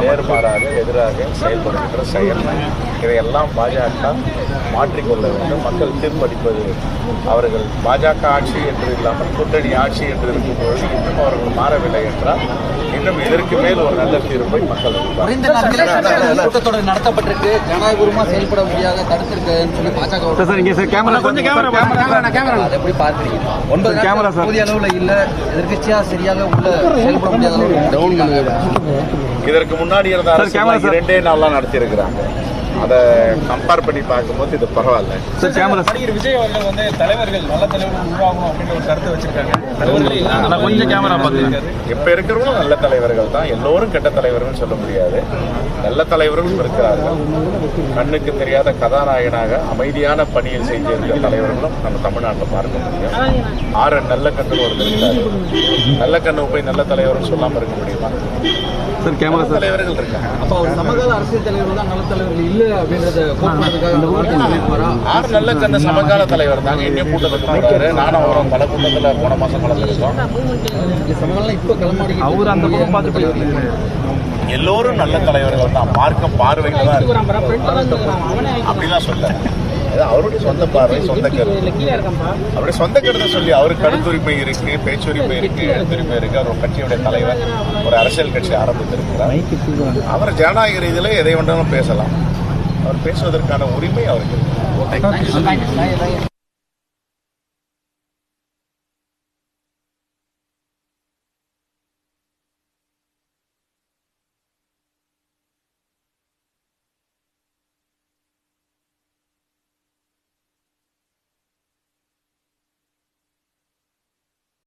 நேர்மாறாக எதிராக செயல்படுகின்ற செயல் இதையெல்லாம் பாஜக மாற்றிக்கொள்ள வேண்டும். மக்கள் தீர்ப்பளிப்பது அவர்கள் பாஜக ஆட்சி என்று இல்லாமல் கூட்டணி ஆட்சி என்று இருக்கும்பொழுது இன்னும் அவர்கள் மாறவில்லை என்றால் இன்னும் இதற்கு மேல் ஒரு நல்ல தீர்ப்பை மக்கள் கூட்டத்தொடர் நடத்தப்பட்டிருக்கு. ஜனநாயகபூர்வமா செயல்பட முடியாத தடுத்திருக்குன்னு சொல்லி பாஜக சார் இங்கே சார் கேமரா கொஞ்சம் கேமரா அதை எப்படி பார்க்குறீங்க? ஒன்பது கேமரா. போதிய அளவுல இல்ல எதிர்க்கட்சியா சரியாக உள்ள செயல்பட முடியாத அளவுக்கு இதற்கு முன்னாடி இருந்த அரசு. இரண்டே நாள்லாம் நடத்தியிருக்கிறாங்க. அதை கம்பேர் பண்ணி பார்க்கும்போது இது பரவாயில்ல. சார் கேமரா நடிகர் விஜய் அவர்கள் வந்து தலைவர்கள் நல்ல தலைவர்கள் உருவாகணும் அப்படின்ற ஒரு கருத்தை வச்சிருக்காங்க. கொஞ்சம் கேமரா பார்த்துங்க இப்ப இருக்கிறவங்களும் நல்ல தலைவர்கள் தான். எல்லோரும் கெட்ட தலைவர்கள் சொல்ல முடியாது. நல்ல தலைவர்களும் இருக்கிறார்கள். கண்ணுக்கு தெரியாத கதாநாயகனாக அமைதியான பணியில் செஞ்சிருக்கிற தலைவர்களும் நம்ம தமிழ்நாட்டில் பார்க்க முடியும். ஆறு நல்ல கண்ணு ஒரு நல்ல கண்ணு போய் நல்ல தலைவர்னு சொல்லாம இருக்க முடியுமா? சார் கேமரா தலைவர்கள் இருக்காங்க. அப்ப அவர் சமகால அரசியல் தலைவர் தான் நல்ல தலைவர்கள் இல்ல அப்படின்றத நல்ல கண்ணு சமகால தலைவர் தாங்க. இன்னும் கூட்டத்துக்கு போறாரு நானும் அவரும் பல கூட்டத்தில் போன மாசம் கலந்துருக்கோம் சமகாலம் இப்ப களமாடி அவர் அந்த பக்கம் பார்த்து போயிருக்காரு எல்லோரும் நல்ல தலைவர்கள் தான். பார்க்க பார்வைகள் தான். அப்படிலாம் சொல்ல. அது அவருடைய சொந்த பார்வை சொந்த கருத்து. அவருடைய சொந்த கருத்தை சொல்லி அவருக்கு கருத்துரிமை இருக்கு பேச்சுரிமை இருக்கு எழுத்துரிமை இருக்கு. அவர் கட்சியுடைய தலைவர் ஒரு அரசியல் கட்சி ஆரம்பித்திருக்கிறார். அவர் ஜனநாயக ரீதியில எதை வேண்டாலும் பேசலாம். அவர் பேசுவதற்கான உரிமை அவருக்கு இருக்கு.